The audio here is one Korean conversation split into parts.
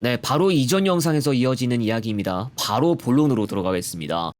네, 바로 이전 영상에서 이어지는 이야기입니다. 바로 본론으로 들어가겠습니다.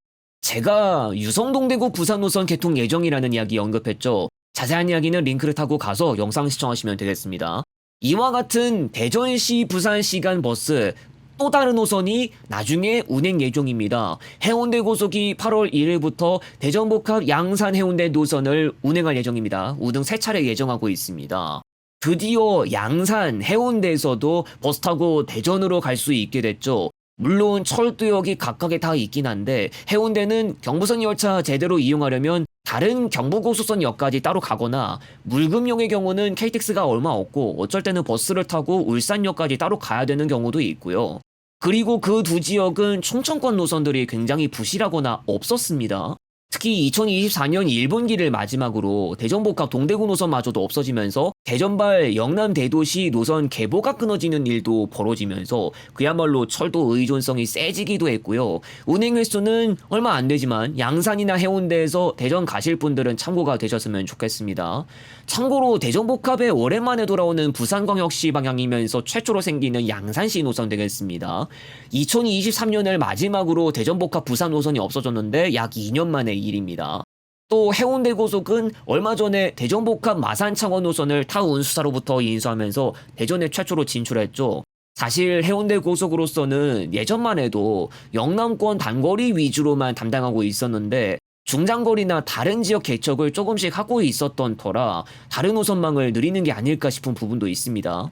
제가 유성동 대구 부산 노선 개통 예정이라는 이야기 언급했죠. 자세한 이야기는 링크를 타고 가서 영상 시청하시면 되겠습니다. 이와 같은 대전시 부산시 간 버스 또 다른 노선이 나중에 운행 예정입니다. 해운대 고속이 8월 1일부터 대전복합 양산 해운대 노선을 운행할 예정입니다. 우등 세 차례 예정하고 있습니다. 드디어 양산 해운대에서도 버스 타고 대전으로 갈 수 있게 됐죠. 물론 철도역이 각각에 다 있긴 한데 해운대는 경부선 열차 제대로 이용하려면 다른 경부고속선역까지 따로 가거나 물금역의 경우는 KTX가 얼마 없고 어쩔 때는 버스를 타고 울산역까지 따로 가야 되는 경우도 있고요. 그리고 그 두 지역은 충청권 노선들이 굉장히 부실하거나 없었습니다. 특히 2024년 1분기를 마지막으로 대전복합 동대구 노선마저도 없어지면서 대전발 영남 대도시 노선 개보가 끊어지는 일도 벌어지면서 그야말로 철도 의존성이 세지기도 했고요. 운행 횟수는 얼마 안 되지만 양산이나 해운대에서 대전 가실 분들은 참고가 되셨으면 좋겠습니다. 참고로 대전복합에 오랜만에 돌아오는 부산광역시 방향이면서 최초로 생기는 양산시 노선 되겠습니다. 2023년을 마지막으로 대전복합 부산 노선이 없어졌는데 약 2년 만의 일입니다. 또 해운대 고속은 얼마 전에 대전 복합 마산 창원 노선을 타 운수사로부터 인수하면서 대전에 최초로 진출했죠. 사실 해운대 고속으로서는 예전만 해도 영남권 단거리 위주로만 담당하고 있었는데 중장거리나 다른 지역 개척을 조금씩 하고 있었던 터라 다른 노선망을 늘리는 게 아닐까 싶은 부분도 있습니다.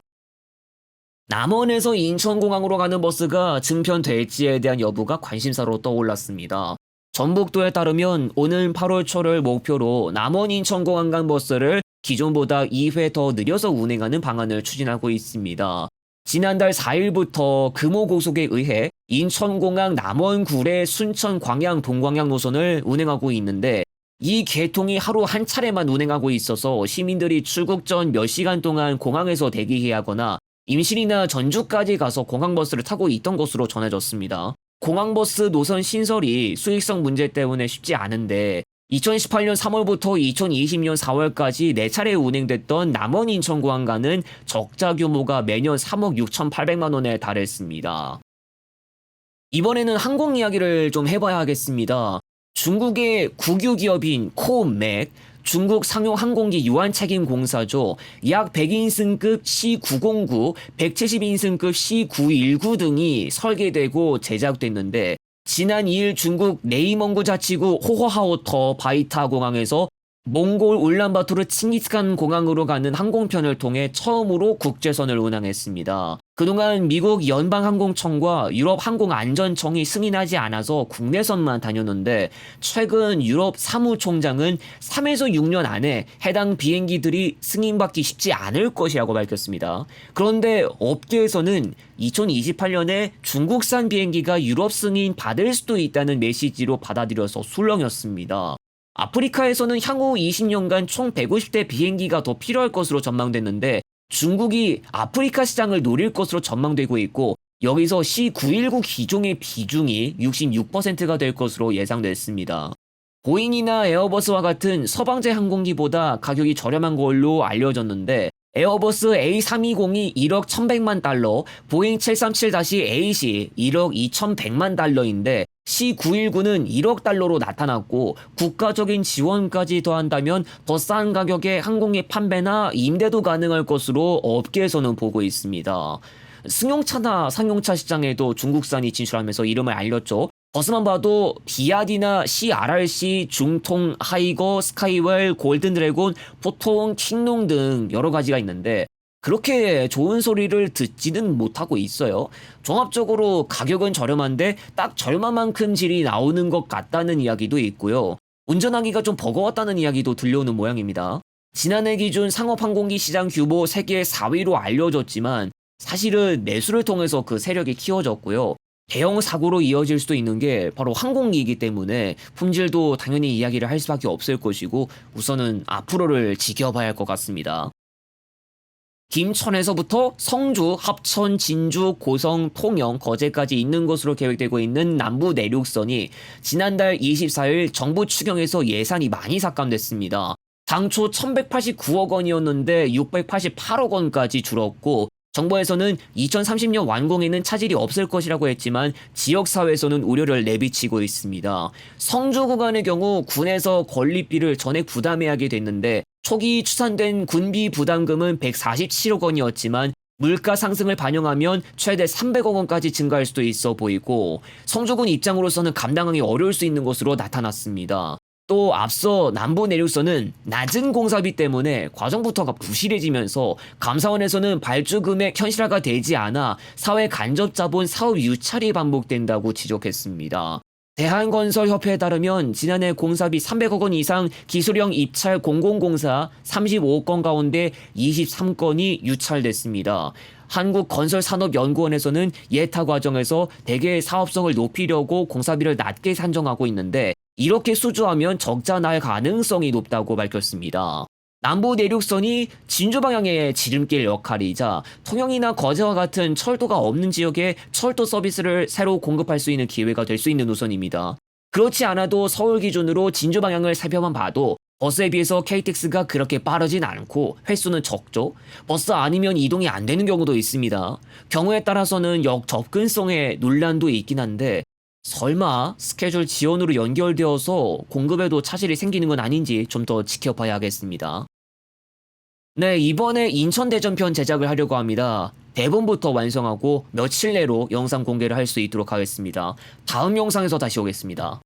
남원에서 인천공항으로 가는 버스가 증편될지에 대한 여부가 관심사로 떠올랐습니다. 전북도에 따르면 오는 8월 초를 목표로 남원 인천공항 간 버스를 기존보다 2회 더 느려서 운행하는 방안을 추진하고 있습니다. 지난달 4일부터 금호고속에 의해 인천공항 남원 구례 순천 광양 동광양 노선을 운행하고 있는데 이 개통이 하루 한 차례만 운행하고 있어서 시민들이 출국 전 몇 시간 동안 공항에서 대기해야 하거나 임실이나 전주까지 가서 공항버스를 타고 있던 것으로 전해졌습니다. 공항버스 노선 신설이 수익성 문제 때문에 쉽지 않은데 2018년 3월부터 2020년 4월까지 4차례 운행됐던 남원 인천공항가는 적자 규모가 매년 3억 6,800만 원에 달했습니다. 이번에는 항공 이야기를 좀 해봐야 하겠습니다. 중국의 국유 기업인 코맥, 중국 상용 항공기 유한 책임 공사죠. 약 100인승급 C909, 170인승급 C919 등이 설계되고 제작됐는데 지난 2일 중국 네이멍구 자치구 호허하우터 바이타 공항에서 몽골 울란바토르 칭기스칸 공항으로 가는 항공편을 통해 처음으로 국제선을 운항했습니다. 그동안 미국 연방항공청과 유럽 항공안전청이 승인하지 않아서 국내선만 다녔는데 최근 유럽 사무총장은 3에서 6년 안에 해당 비행기들이 승인받기 쉽지 않을 것이라고 밝혔습니다. 그런데 업계에서는 2028년에 중국산 비행기가 유럽 승인 받을 수도 있다는 메시지로 받아들여서 술렁였습니다. 아프리카에서는 향후 20년간 총 150대 비행기가 더 필요할 것으로 전망됐는데 중국이 아프리카 시장을 노릴 것으로 전망되고 있고 여기서 C919 기종의 비중이 66%가 될 것으로 예상됐습니다. 보잉이나 에어버스와 같은 서방제 항공기보다 가격이 저렴한 걸로 알려졌는데 에어버스 A320이 1억 1100만 달러, 보잉 737-8이 1억 2100만 달러인데 C919는 1억 달러로 나타났고 국가적인 지원까지 더한다면 더 싼 가격에 항공기 판매나 임대도 가능할 것으로 업계에서는 보고 있습니다. 승용차나 상용차 시장에도 중국산이 진출하면서 이름을 알렸죠. 버스만 봐도 비아디나 CRRC, 중통, 하이거, 스카이웰, 골든드래곤, 포통, 킹롱 등 여러 가지가 있는데 그렇게 좋은 소리를 듣지는 못하고 있어요. 종합적으로 가격은 저렴한데 딱 절만만큼 질이 나오는 것 같다는 이야기도 있고요. 운전하기가 좀 버거웠다는 이야기도 들려오는 모양입니다. 지난해 기준 상업항공기 시장 규모 세계 4위로 알려졌지만 사실은 매수를 통해서 그 세력이 키워졌고요. 대형 사고로 이어질 수도 있는 게 바로 항공기이기 때문에 품질도 당연히 이야기를 할 수밖에 없을 것이고 우선은 앞으로를 지켜봐야 할 것 같습니다. 김천에서부터 성주, 합천, 진주, 고성, 통영, 거제까지 있는 것으로 계획되고 있는 남부 내륙선이 지난달 24일 정부 추경에서 예산이 많이 삭감됐습니다. 당초 1189억 원이었는데 688억 원까지 줄었고 정부에서는 2030년 완공에는 차질이 없을 것이라고 했지만 지역사회에서는 우려를 내비치고 있습니다. 성주 구간의 경우 군에서 건립비를 전액 부담해야 하게 됐는데 초기 추산된 군비 부담금은 147억 원이었지만 물가 상승을 반영하면 최대 300억 원까지 증가할 수도 있어 보이고 성주군 입장으로서는 감당하기 어려울 수 있는 것으로 나타났습니다. 또 앞서 남부 내륙선은 낮은 공사비 때문에 과정부터가 부실해지면서 감사원에서는 발주 금액 현실화가 되지 않아 사회 간접 자본 사업 유찰이 반복된다고 지적했습니다. 대한건설협회에 따르면 지난해 공사비 300억 원 이상 기술형 입찰 공공공사 35건 가운데 23건이 유찰됐습니다. 한국건설산업연구원에서는 예타 과정에서 대개의 사업성을 높이려고 공사비를 낮게 산정하고 있는데 이렇게 수주하면 적자 날 가능성이 높다고 밝혔습니다. 남부 내륙선이 진주 방향의 지름길 역할이자 통영이나 거제와 같은 철도가 없는 지역에 철도 서비스를 새로 공급할 수 있는 기회가 될 수 있는 노선입니다. 그렇지 않아도 서울 기준으로 진주 방향을 살펴만 봐도 버스에 비해서 KTX가 그렇게 빠르진 않고 횟수는 적죠. 버스 아니면 이동이 안 되는 경우도 있습니다. 경우에 따라서는 역 접근성에 논란도 있긴 한데 설마 스케줄 지연으로 연결되어서 공급에도 차질이 생기는 건 아닌지 좀 더 지켜봐야 하겠습니다. 네, 이번에 인천 대전편 제작을 하려고 합니다. 대본부터 완성하고 며칠 내로 영상 공개를 할 수 있도록 하겠습니다. 다음 영상에서 다시 오겠습니다.